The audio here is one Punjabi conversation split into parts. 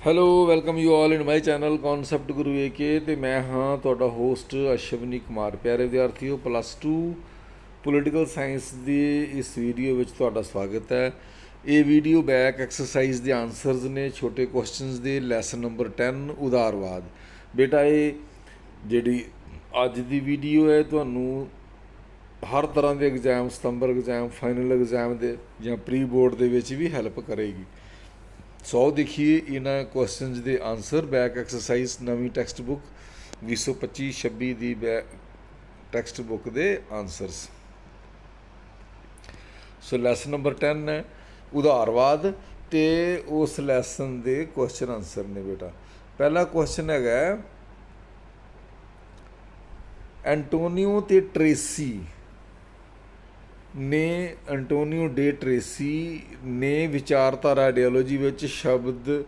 Hello welcome you all in my channel concept Guru A K ਤੇ ਮੈਂ ਹਾਂ ਤੁਹਾਡਾ ਹੋਸਟ ਅਸ਼ਵਨੀ ਕੁਮਾਰ। ਪਿਆਰੇ ਵਿਦਿਆਰਥੀਓ ਪਲੱਸ 2 ਪੋਲੀਟੀਕਲ ਸਾਇੰਸ ਦੀ ਇਸ ਵੀਡੀਓ ਵਿੱਚ ਤੁਹਾਡਾ ਸਵਾਗਤ ਹੈ। ਇਹ ਵੀਡੀਓ ਬੈਕ ਐਕਸਰਸਾਈਜ਼ ਦੇ ਆਨਸਰਸ ਨੇ, ਛੋਟੇ ਕੁਐਸਚਨਸ ਦੇ ਲੈਸਨ ਨੰਬਰ 10 ਉਦਾਰਵਾਦ ਬੇਟਾ, ਇਹ ਜਿਹੜੀ ਅੱਜ ਦੀ ਵੀਡੀਓ ਹੈ, ਤੁਹਾਨੂੰ ਹਰ ਤਰ੍ਹਾਂ ਦੇ ਐਗਜ਼ਾਮ ਸਤੰਬਰ ਐਗਜ਼ਾਮ ਫਾਈਨਲ ਐਗਜ਼ਾਮ ਦੇ ਜਾਂ ਪ੍ਰੀ ਬੋਰਡ ਦੇ ਵਿੱਚ ਵੀ ਹੈਲਪ ਕਰੇਗੀ। ਸੋ ਦੇਖੀਏ ਇਹਨਾਂ ਕੁਐਸਚਨਸ ਦੇ ਆਨਸਰ ਬੈਕ ਐਕਸਰਸਾਈਜ਼ ਨਵੀਂ ਟੈਕਸਟ ਬੁੱਕ 2025 26 ਦੀ ਟੈਕਸਟ ਬੁੱਕ ਦੇ ਆਨਸਰਸ ਸੋ ਲੈਸਨ ਨੰਬਰ 10 ਹੈ, ਉਧਾਰਵਾਦ ਤੇ ਉਸ ਲੈਸਨ ਦੇ ਕੁਐਸਚਨ ਆਨਸਰ ਨੇ ਬੇਟਾ। ਪਹਿਲਾ ਕੁਐਸਚਨ ਹੈਗਾ ਐਂਟੋਨੀਓ ਤੇ ਟ੍ਰੇਸੀ ਨੇ ਐਂਟੋਨੀਓ ਡੇ ਟ੍ਰੇਸੀ ਨੇ ਵਿਚਾਰਧਾਰਾ ਆਈਡੀਓਲੋਜੀ ਵਿੱਚ ਸ਼ਬਦ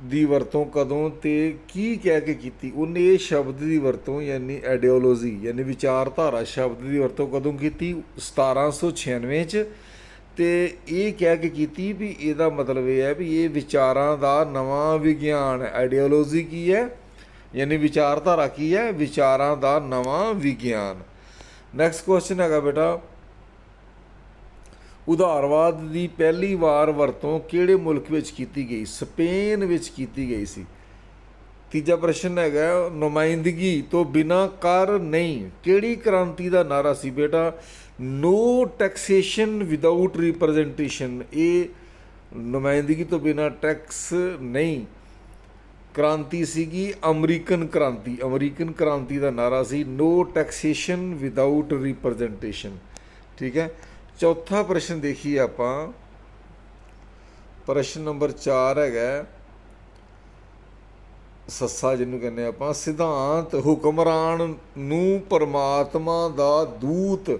ਦੀ ਵਰਤੋਂ ਕਦੋਂ ਤੇ ਕੀ ਕਹਿ ਕੇ ਕੀਤੀ? ਉਹਨੇ ਇਹ ਸ਼ਬਦ ਦੀ ਵਰਤੋਂ ਯਾਨੀ ਆਈਡੀਓਲੋਜੀ, ਯਾਨੀ ਵਿਚਾਰਧਾਰਾ ਸ਼ਬਦ ਦੀ ਵਰਤੋਂ ਕਦੋਂ ਕੀਤੀ? 1796 ਚ। ਤੇ ਇਹ ਕਹਿ ਕੇ ਕੀਤੀ ਵੀ ਇਹਦਾ ਮਤਲਬ ਇਹ ਹੈ ਵੀ ਇਹ ਵਿਚਾਰਾਂ ਦਾ ਨਵਾਂ ਵਿਗਿਆਨ ਆਈਡੀਓਲੋਜੀ ਕੀ ਹੈ? ਯਾਨੀ ਵਿਚਾਰਧਾਰਾ ਕੀ ਹੈ? ਵਿਚਾਰਾਂ ਦਾ ਨਵਾਂ ਵਿਗਿਆਨ। ਨੈਕਸਟ ਕੁਐਸਚਨ ਹੈਗਾ ਬੇਟਾ। ਉਦਾਰਵਾਦ ਦੀ ਪਹਿਲੀ ਵਾਰ ਵਰਤੋਂ ਕਿਹੜੇ ਮੁਲਕ ਵਿੱਚ ਕੀਤੀ ਗਈ? ਸਪੇਨ ਵਿੱਚ ਕੀਤੀ ਗਈ ਸੀ। ਤੀਜਾ ਪ੍ਰਸ਼ਨ ਹੈਗਾ, ਨੁਮਾਇੰਦਗੀ ਤੋਂ ਬਿਨਾ ਕਰ ਨਹੀਂ। ਕਿਹੜੀ ਕ੍ਰਾਂਤੀ ਦਾ ਨਾਰਾ ਸੀ ਬੇਟਾ? ਨੋ ਟੈਕਸੇਸ਼ਨ ਵਿਦਆਊਟ ਰਿਪਰੈਜ਼ੈਂਟੇਸ਼ਨ ਇਹ ਨੁਮਾਇੰਦਗੀ ਤੋਂ ਬਿਨਾ ਟੈਕਸ ਨਹੀਂ। ਕ੍ਰਾਂਤੀ ਸੀਗੀ ਅਮਰੀਕਨ ਕ੍ਰਾਂਤੀ। ਅਮਰੀਕਨ ਕ੍ਰਾਂਤੀ ਦਾ ਨਾਰਾ ਸੀ ਨੋ ਟੈਕਸੇਸ਼ਨ ਵਿਦਆਊਟ ਰਿਪਰੈਜ਼ੈਂਟੇਸ਼ਨ ਠੀਕ ਹੈ? ਚੌਥਾ ਪ੍ਰਸ਼ਨ ਦੇਖੀਏ ਆਪਾਂ। ਪ੍ਰਸ਼ਨ ਨੰਬਰ 4 ਹੈਗਾ। ਸੱਸਾ ਜਿਹਨੂੰ ਕਹਿੰਦੇ ਆਪਾਂ, ਸਿਧਾਂਤ ਹੁਕਮਰਾਨ ਨੂੰ ਪਰਮਾਤਮਾ ਦਾ ਦੂਤ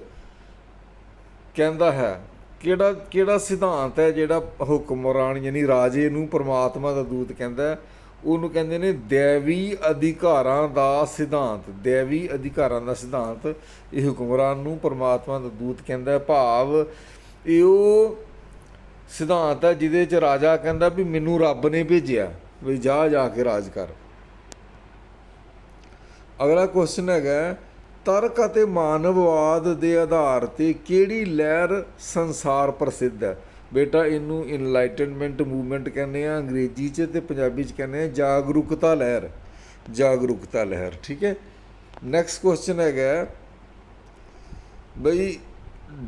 ਕਹਿੰਦਾ ਹੈ। ਕਿਹੜਾ ਕਿਹੜਾ ਸਿਧਾਂਤ ਹੈ ਜਿਹੜਾ ਹੁਕਮਰਾਨ ਯਾਨੀ ਰਾਜੇ ਨੂੰ ਪਰਮਾਤਮਾ ਦਾ ਦੂਤ ਕਹਿੰਦਾ ਹੈ? ਉਹਨੂੰ ਕਹਿੰਦੇ ਨੇ ਦੇਵੀ ਅਧਿਕਾਰਾਂ ਦਾ ਸਿਧਾਂਤ, ਦੇਵੀ ਅਧਿਕਾਰਾਂ ਦਾ ਸਿਧਾਂਤ। ਇਹ ਹੁਕਮਰਾਨ ਨੂੰ ਪਰਮਾਤਮਾ ਦਾ ਦੂਤ ਕਹਿੰਦਾ, ਭਾਵ, ਇਹ ਉਹ ਸਿਧਾਂਤ ਹੈ ਜਿਹਦੇ ਚ ਰਾਜਾ ਕਹਿੰਦਾ ਵੀ ਮੈਨੂੰ ਰੱਬ ਨੇ ਭੇਜਿਆ, ਵੀ ਜਾ ਜਾ ਕੇ ਰਾਜ ਕਰ। ਅਗਲਾ ਕੁਐਸਚਨ ਹੈਗਾ, ਤਰਕ ਅਤੇ ਮਾਨਵਵਾਦ ਦੇ ਆਧਾਰ ਤੇ ਕਿਹੜੀ ਲਹਿਰ ਸੰਸਾਰ ਪ੍ਰਸਿੱਧ ਹੈ? ਬੇਟਾ, ਇਹਨੂੰ ਇਨਲਾਈਟਨਮੈਂਟ ਮੂਵਮੈਂਟ ਕਹਿੰਦੇ ਆ, ਅੰਗਰੇਜ਼ੀ 'ਚ ਤੇ ਪੰਜਾਬੀ 'ਚ ਕਹਿੰਦੇ ਆ, ਜਾਗਰੂਕਤਾ ਲਹਿਰ ਜਾਗਰੂਕਤਾ ਲਹਿਰ, ਠੀਕ ਹੈ? ਨੈਕਸਟ ਕੁਐਸਚਨ ਹੈਗਾ ਬਈ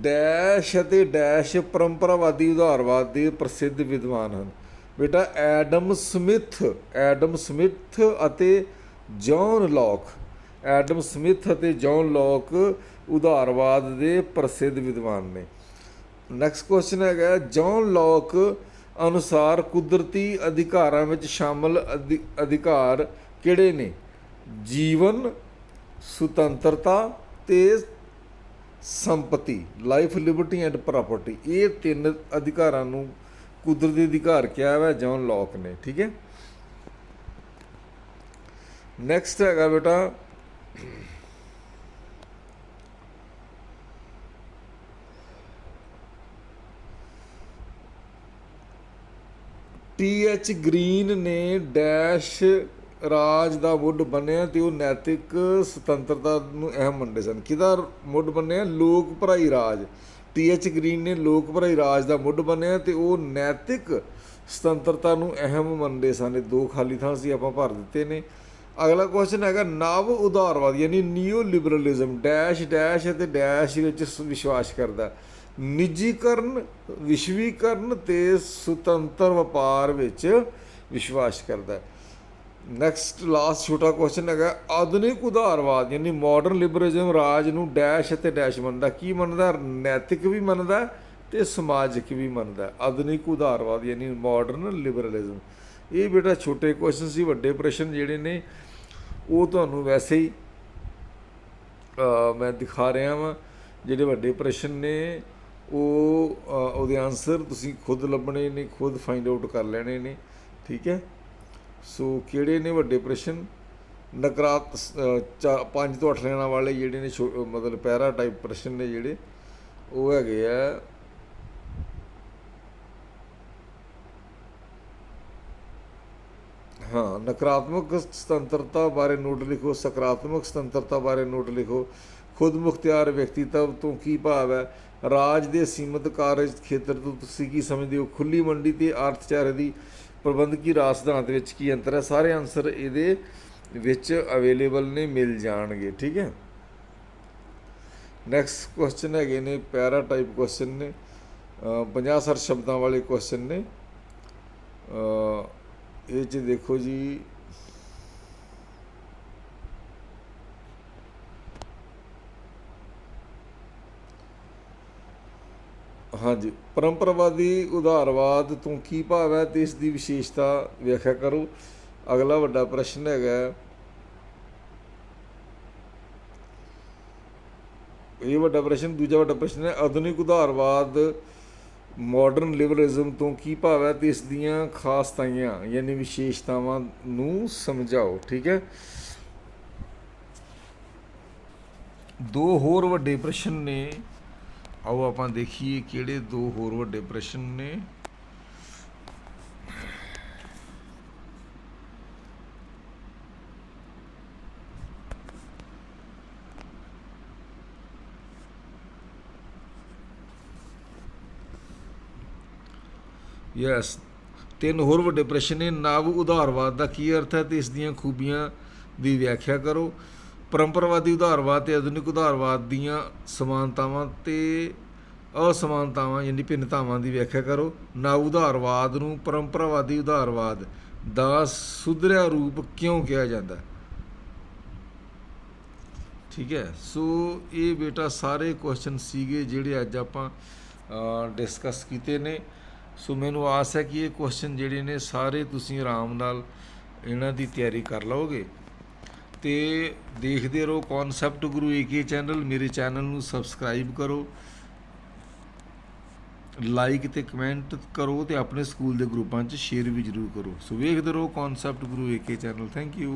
ਡੈਸ਼ ਅਤੇ ਡੈਸ਼ ਪਰੰਪਰਾਵਾਦੀ ਉਧਾਰਵਾਦ ਦੇ ਪ੍ਰਸਿੱਧ ਵਿਦਵਾਨ ਹਨ। ਬੇਟਾ, ਐਡਮ ਸਮਿਥ ਐਡਮ ਸਮਿਥ ਅਤੇ ਜੌਨ ਲੌਕ, ਐਡਮ ਸਮਿਥ ਅਤੇ ਜੌਨ ਲੌਕ ਉਧਾਰਵਾਦ ਦੇ ਪ੍ਰਸਿੱਧ ਵਿਦਵਾਨ ਨੇ। ਨੈਕਸਟ ਕੁਐਸਚਨ ਹੈਗਾ ਜੌਨ ਲੌਕ ਅਨੁਸਾਰ ਕੁਦਰਤੀ ਅਧਿਕਾਰਾਂ ਵਿੱਚ ਸ਼ਾਮਲ ਅਧਿ- ਅਧਿਕਾਰ ਕਿਹੜੇ ਨੇ? ਜੀਵਨ, ਸੁਤੰਤਰਤਾ ਤੇ ਸੰਪਤੀ ਲਾਈਫ ਲਿਬਰਟੀ ਐਂਡ ਪ੍ਰਾਪਰਟੀ ਇਹ ਤਿੰਨ ਅਧਿਕਾਰਾਂ ਨੂੰ ਕੁਦਰਤੀ ਅਧਿਕਾਰ ਕਿਹਾ ਹੈ ਜੌਨ ਲੌਕ ਨੇ, ਠੀਕ ਹੈ? ਨੈਕਸਟ ਹੈਗਾ ਬੇਟਾ ਟੀ ਐਚ ਗ੍ਰੀਨ ਨੇ ਡੈਸ਼ ਰਾਜ ਦਾ ਮੁੱਢ ਬੰਨਿਆ ਤੇ ਉਹ ਨੈਤਿਕ ਸੁਤੰਤਰਤਾ ਨੂੰ ਅਹਿਮ ਮੰਨਦੇ ਸਨ। ਕਿਹਦਾ ਮੁੱਢ ਬੰਨਿਆ ਲੋਕ ਭਰਾਈ ਰਾਜ। ਟੀ ਐਚ ਗ੍ਰੀਨ ਨੇ ਲੋਕ ਭਰਾਈ ਰਾਜ ਦਾ ਮੁੱਢ ਬਣਿਆ ਤੇ ਉਹ ਨੈਤਿਕ ਸੁਤੰਤਰਤਾ ਨੂੰ ਅਹਿਮ ਮੰਨਦੇ ਸਨ। ਇਹ ਦੋ ਖਾਲੀ ਥਾਂ ਸੀ, ਆਪਾਂ ਭਰ ਦਿੱਤੇ ਨੇ। ਅਗਲਾ ਕੁਐਸਚਨ ਹੈਗਾ ਨਵ ਉਦਾਰਵਾਦ ਯਾਨੀ ਨਿਊ ਲਿਬਰਲਿਜ਼ਮ ਡੈਸ਼ ਡੈਸ਼ ਅਤੇ ਡੈਸ਼ ਵਿੱਚ ਸ- ਵਿਸ਼ਵਾਸ ਕਰਦਾ। ਨਿੱਜੀਕਰਨ, ਵਿਸ਼ਵੀਕਰਨ ਤੇ ਸੁਤੰਤਰ ਵਪਾਰ ਵਿੱਚ ਵਿਸ਼ਵਾਸ ਕਰਦਾ ਨੈਕਸਟ ਲਾਸਟ ਛੋਟਾ ਕੁਐਸਚਨ ਹੈਗਾ, ਆਧੁਨਿਕ ਉਦਾਰਵਾਦ ਯਾਨੀ ਮਾਡਰਨ ਲਿਬਰਲਿਜ਼ਮ ਰਾਜ ਨੂੰ ਡੈਸ਼ ਅਤੇ ਡੈਸ਼ ਮੰਨਦਾ ਕੀ ਮੰਨਦਾ ਨੈਤਿਕ ਵੀ ਮੰਨਦਾ ਤੇ ਸਮਾਜਿਕ ਵੀ ਮੰਨਦਾ ਆਧੁਨਿਕ ਉਦਾਰਵਾਦ ਯਾਨੀ ਮਾਡਰਨ ਲਿਬਰਲਿਜ਼ਮ ਇਹ ਬੇਟਾ ਛੋਟੇ ਕੁਐਸਚਨ ਸੀ, ਵੱਡੇ ਪ੍ਰਸ਼ਨ ਜਿਹੜੇ ਨੇ, ਉਹ ਤੁਹਾਨੂੰ ਵੈਸੇ ਹੀ ਮੈਂ ਦਿਖਾ ਰਿਹਾ ਵਾਂ। ਜਿਹੜੇ ਵੱਡੇ ਪ੍ਰਸ਼ਨ ਨੇ ਉਹ ਉਹਦੇ ਆਨਸਰ ਤੁਸੀਂ ਖੁਦ ਲੱਭਣੇ ਨੇ, ਖੁਦ ਫਾਈਂਡ ਆਊਟ ਕਰ ਲੈਣੇ ਨੇ, ਠੀਕ ਹੈ? ਸੋ ਕਿਹੜੇ ਨੇ ਵੱਡੇ ਪ੍ਰਸ਼ਨ? ਨਕਰਾਤ 5 ਤੋਂ 8 ਲੈਣਾ ਵਾਲੇ ਜਿਹੜੇ ਨੇ ਛੋ- ਮਤਲਬ ਪੈਰਾ ਟਾਈਪ ਪ੍ਰਸ਼ਨ ਨੇ ਜਿਹੜੇ, ਉਹ ਹੈਗੇ ਆ ਹਾਂ, ਨਕਾਰਾਤਮਕ ਸੁਤੰਤਰਤਾ ਬਾਰੇ ਨੋਟ ਲਿਖੋ, ਸਕਾਰਾਤਮਕ ਸੁਤੰਤਰਤਾ ਬਾਰੇ ਨੋਟ ਲਿਖੋ। ਖੁਦ ਮੁਖਤਿਆਰ ਵਿਅਕਤੀਤਵ ਤੋਂ ਕੀ ਭਾਵ ਹੈ? ਰਾਜ ਦੇ ਸੀਮਤ ਕਾਰਜ ਖੇਤਰ ਤੋਂ ਤੁਸੀਂ ਕੀ ਸਮਝਦੇ ਹੋ? ਖੁੱਲੀ ਮੰਡੀ ਤੇ ਅਰਥਚਾਰੇ ਦੀ ਪ੍ਰਬੰਧਕੀ ਰਾਜ ਸਿਧਾਂਤ ਵਿੱਚ ਕੀ ਅੰਤਰ ਹੈ? ਸਾਰੇ ਆਨਸਰ ਇਹਦੇ ਵਿੱਚ ਅਵੇਲੇਬਲ ਨੇ ਮਿਲ ਜਾਣਗੇ ਠੀਕ ਹੈ? ਨੈਕਸਟ ਕੁਐਸਚਨ ਹੈਗੇ ਨੇ ਪੈਰਾ ਟਾਈਪ ਕੁਐਸਚਨ ਨੇ 50 60 ਸ਼ਬਦਾਂ ਵਾਲੇ ਕੁਐਸਚਨ ਨੇ। ਅ, ਇਹ ਚ ਦੇਖੋ ਜੀ ਹਾਂਜੀ, ਪਰੰਪਰਾਵਾਦੀ ਉਧਾਰਵਾਦ ਤੋਂ ਕੀ ਭਾਵ ਹੈ ਤੇ ਇਸ ਦੀ ਵਿਸ਼ੇਸ਼ਤਾ ਵਿਆਖਿਆ ਕਰੋ। ਅਗਲਾ ਵੱਡਾ ਪ੍ਰਸ਼ਨ ਹੈਗਾ ਇਹ ਵੱਡਾ ਪ੍ਰਸ਼ਨ, ਦੂਜਾ ਵੱਡਾ ਪ੍ਰਸ਼ਨ ਹੈ, ਆਧੁਨਿਕ ਉਧਾਰਵਾਦ ਮਾਡਰਨ ਲਿਬਰਲਿਜ਼ਮ ਤੋਂ ਕੀ ਭਾਵ ਹੈ ਤੇ ਇਸ ਦੀਆਂ ਖਾਸਤਾਈਆਂ ਯਾਨੀ ਵਿਸ਼ੇਸ਼ਤਾਵਾਂ ਨੂੰ ਸਮਝਾਓ, ਠੀਕ ਹੈ। ਦੋ ਹੋਰ ਵੱਡੇ ਪ੍ਰਸ਼ਨ ਨੇ। ਆਓ ਆਪਾਂ ਦੇਖੀਏ ਕਿਹੜੇ ਦੋ ਹੋਰ ਵੱਡੇ ਪ੍ਰਸ਼ਨ ਨੇ। ਯੈਸ ਤਿੰਨ ਹੋਰ ਵੱਡੇ ਪ੍ਰਸ਼ਨ ਨੇ। ਨਾਵ ਉਧਾਰਵਾਦ ਦਾ ਕੀ ਅਰਥ ਹੈ ਤੇ ਇਸ ਦੀਆਂ ਖੂਬੀਆਂ ਦੀ ਵਿਆਖਿਆ ਕਰੋ। ਪਰੰਪਰਾਵਾਦੀ ਉਦਾਰਵਾਦ ਤੇ ਆਧੁਨਿਕ ਉਦਾਰਵਾਦ ਦੀਆਂ ਸਮਾਨਤਾਵਾਂ ਤੇ ਅਸਮਾਨਤਾਵਾਂ ਯਾਨੀ ਭਿੰਨਤਾਵਾਂ ਦੀ ਵਿਆਖਿਆ ਕਰੋ। ਨਵ ਉਦਾਰਵਾਦ ਨੂੰ ਪਰੰਪਰਾਵਾਦੀ ਉਦਾਰਵਾਦ ਦਾ ਸੁਧਰਿਆ ਰੂਪ ਕਿਉਂ ਕਿਹਾ ਜਾਂਦਾ? ਠੀਕ ਹੈ, ਸੋ ਇਹ ਬੇਟਾ ਸਾਰੇ ਕੁਐਸਚਨ ਸੀਗੇ ਜਿਹੜੇ ਅੱਜ ਆਪਾਂ ਡਿਸਕਸ ਕੀਤੇ ਨੇ। ਸੋ ਮੈਨੂੰ ਆਸ ਹੈ ਕਿ ਇਹ ਕੁਐਸਚਨ ਜਿਹੜੇ ਨੇ ਸਾਰੇ ਤੁਸੀਂ ਆਰਾਮ ਨਾਲ ਇਹਨਾਂ ਦੀ ਤਿਆਰੀ ਕਰ ਲਓਗੇ। ਤੇ ਦੇਖਦੇ ਰਹੋ ਕਨਸੈਪਟ ਗੁਰੂ ਏਕੇ ਚੈਨਲ ਮੇਰੇ ਚੈਨਲ ਨੂੰ ਸਬਸਕ੍ਰਾਈਬ ਕਰੋ। ਲਾਈਕ ਤੇ ਕਮੈਂਟ ਕਰੋ ਤੇ ਆਪਣੇ ਸਕੂਲ ਦੇ ਗਰੁੱਪਾਂ 'ਚ ਸ਼ੇਅਰ ਵੀ ਜ਼ਰੂਰ ਕਰੋ। ਸੋ ਵੇਖਦੇ ਰਹੋ concept Guru AK channel thank you